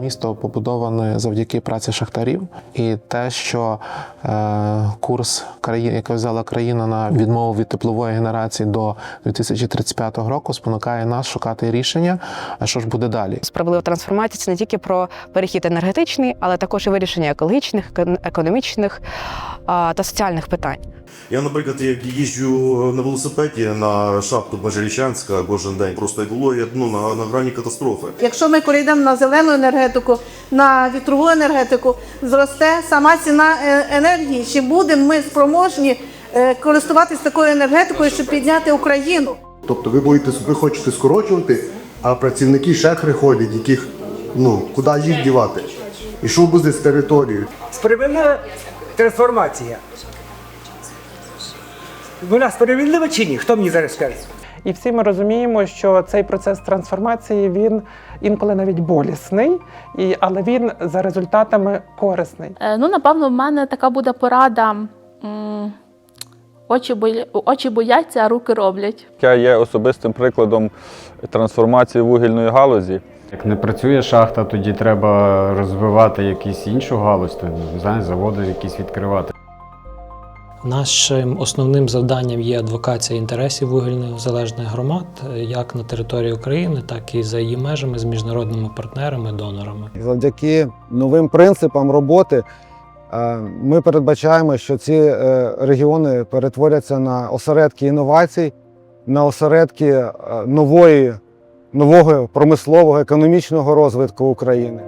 Місто побудоване завдяки праці шахтарів, і те, що е, курс країни, який взяла країна на відмову від теплової генерації до 2035 року, спонукає нас шукати рішення, а що ж буде далі. Справедлива трансформація це не тільки про перехід енергетичний, але також і вирішення екологічних, екон- економічних та соціальних питань. Я, наприклад, як їжджу на велосипеді на шахту Межирічанська кожен день, просто було я, ну, на, на грані катастрофи. Якщо ми перейдемо на зелену енергетику, на вітрову енергетику, зросте сама ціна е, енергії. Чи будемо ми спроможні е, користуватись такою енергетикою, щоб підняти Україну? Тобто ви будете ви хочете скорочувати, а працівники ще приходять, яких ну куди їх дівати? І що буде з територією? Справедлива трансформація. Вона справедлива чи ні? Хто мені зараз скаже? І всі ми розуміємо, що цей процес трансформації він інколи навіть болісний, і, але він за результатами корисний. Е, Ну, напевно, в мене така буде порада. м, Очі, боя... очі бояться, а руки роблять. Я є особистим прикладом трансформації вугільної галузі. Як не працює шахта, тоді треба розвивати якусь іншу галузь, то, не знаю, заводи якісь відкривати. Нашим основним завданням є адвокація інтересів вугільних залежних громад, як на території України, так і за її межами з міжнародними партнерами, донорами. Завдяки новим принципам роботи е, ми передбачаємо, що ці е, регіони перетворяться на осередки інновацій, на осередки е, нової, нового промислового економічного розвитку України.